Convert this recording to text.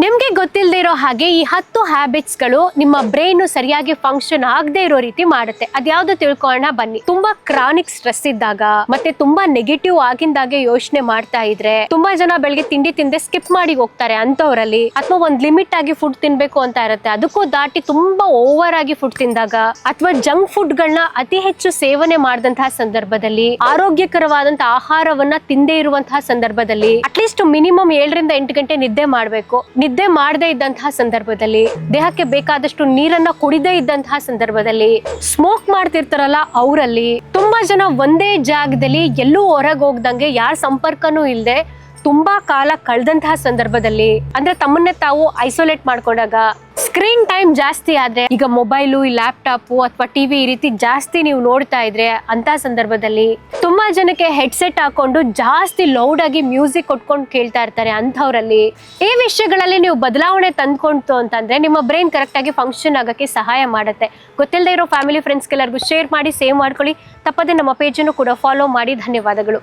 ನಿಮ್ಗೆ ಗೊತ್ತಿಲ್ಲದೆ ಇರೋ ಹಾಗೆ ಈ ಹತ್ತು ಹ್ಯಾಬಿಟ್ಸ್ಗಳು ನಿಮ್ಮ ಬ್ರೈನ್ ಸರಿಯಾಗಿ ಫಂಕ್ಷನ್ ಆಗದೆ ಇರೋ ರೀತಿ ಮಾಡುತ್ತೆ. ಅದ್ಯಾವ್ದು ತಿಳ್ಕೊಳ್ಳೋಣ ಬನ್ನಿ. ತುಂಬಾ ಕ್ರಾನಿಕ್ ಸ್ಟ್ರೆಸ್ ಇದ್ದಾಗ, ಮತ್ತೆ ತುಂಬಾ ನೆಗೆಟಿವ್ ಆಗಿಂದಾಗೆ ಯೋಚನೆ ಮಾಡ್ತಾ ಇದ್ರೆ, ತುಂಬಾ ಜನ ಬೆಳಿಗ್ಗೆ ತಿಂಡಿ ತಿಂದೆ ಸ್ಕಿಪ್ ಮಾಡಿ ಹೋಗ್ತಾರೆ ಅಂತವರಲ್ಲಿ ಅಥವಾ ಒಂದ್ ಲಿಮಿಟ್ ಆಗಿ ಫುಡ್ ತಿನ್ಬೇಕು ಅಂತ ಇರುತ್ತೆ. ಅದಕ್ಕೂ ದಾಟಿ ತುಂಬಾ ಓವರ್ ಆಗಿ ಫುಡ್ ತಿಂದಾಗ, ಅಥವಾ ಜಂಕ್ ಫುಡ್ ಗಳನ್ನ ಅತಿ ಹೆಚ್ಚು ಸೇವನೆ ಮಾಡಿದಂತಹ ಸಂದರ್ಭದಲ್ಲಿ ಆರೋಗ್ಯಕರವಾದಂತಹ ಆಹಾರವನ್ನ ತಿಂದೇ ಇರುವಂತಹ ಸಂದರ್ಭದಲ್ಲಿ ಅಟ್ಲೀಸ್ಟ್ ಮಿನಿಮಮ್ ಏಳರಿಂದ ಎಂಟು ಗಂಟೆ ನಿದ್ದೆ ಮಾಡಬೇಕು. ನಿದ್ದೆ ಮಾಡದೇ ಇದ್ದಂತಹ ಸಂದರ್ಭದಲ್ಲಿ, ದೇಹಕ್ಕೆ ಬೇಕಾದಷ್ಟು ನೀರನ್ನ ಕುಡಿದೇ ಇದ್ದಂತಹ ಸಂದರ್ಭದಲ್ಲಿ ಸ್ಮೋಕ್ ಮಾಡ್ತಿರ್ತಾರಲ್ಲ ಅವರಲ್ಲಿ, ತುಂಬಾ ಜನ ಒಂದೇ ಜಾಗದಲ್ಲಿ ಎಲ್ಲೂ ಹೊರಗೆ ಹೋಗ್ದಂಗೆ ಯಾರ ಸಂಪರ್ಕನೂ ಇಲ್ಲದೆ ತುಂಬಾ ಕಾಲ ಕಳೆದಂತಹ ಸಂದರ್ಭದಲ್ಲಿ, ಅಂದ್ರೆ ತಮ್ಮನ್ನೇ ತಾವು ಐಸೋಲೇಟ್ ಮಾಡ್ಕೊಂಡಾಗ ಸ್ಕ್ರೀನ್ ಟೈಮ್ ಜಾಸ್ತಿ ಆದ್ರೆ, ಈಗ ಮೊಬೈಲು ಲ್ಯಾಪ್ಟಾಪು ಅಥವಾ ಟಿವಿ ಈ ರೀತಿ ಜಾಸ್ತಿ ನೀವು ನೋಡ್ತಾ ಇದ್ರೆ ಅಂತ ಸಂದರ್ಭದಲ್ಲಿ ತುಂಬಾ ಜನಕ್ಕೆ ಹೆಡ್ಸೆಟ್ ಹಾಕೊಂಡು ಜಾಸ್ತಿ ಲೌಡ್ ಆಗಿ ಮ್ಯೂಸಿಕ್ ಕೊಟ್ಕೊಂಡು ಕೇಳ್ತಾ ಇರ್ತಾರೆ ಅಂಥವ್ರಲ್ಲಿ. ಈ ವಿಷಯಗಳಲ್ಲಿ ನೀವು ಬದಲಾವಣೆ ತಂದ್ಕೊಂತು ಅಂತಂದ್ರೆ ನಿಮ್ಮ ಬ್ರೈನ್ ಕರೆಕ್ಟ್ ಆಗಿ ಫಂಕ್ಷನ್ ಆಗಕ್ಕೆ ಸಹಾಯ ಮಾಡುತ್ತೆ. ಗೊತ್ತಿಲ್ಲದೆ ಇರೋ ಫ್ಯಾಮಿಲಿ ಫ್ರೆಂಡ್ಸ್ಗೆಲ್ಲರಿಗೂ ಶೇರ್ ಮಾಡಿ ಸೇವ್ ಮಾಡ್ಕೊಳ್ಳಿ. ತಪ್ಪದೆ ನಮ್ಮ ಪೇಜನ್ನು ಕೂಡ ಫಾಲೋ ಮಾಡಿ. ಧನ್ಯವಾದಗಳು.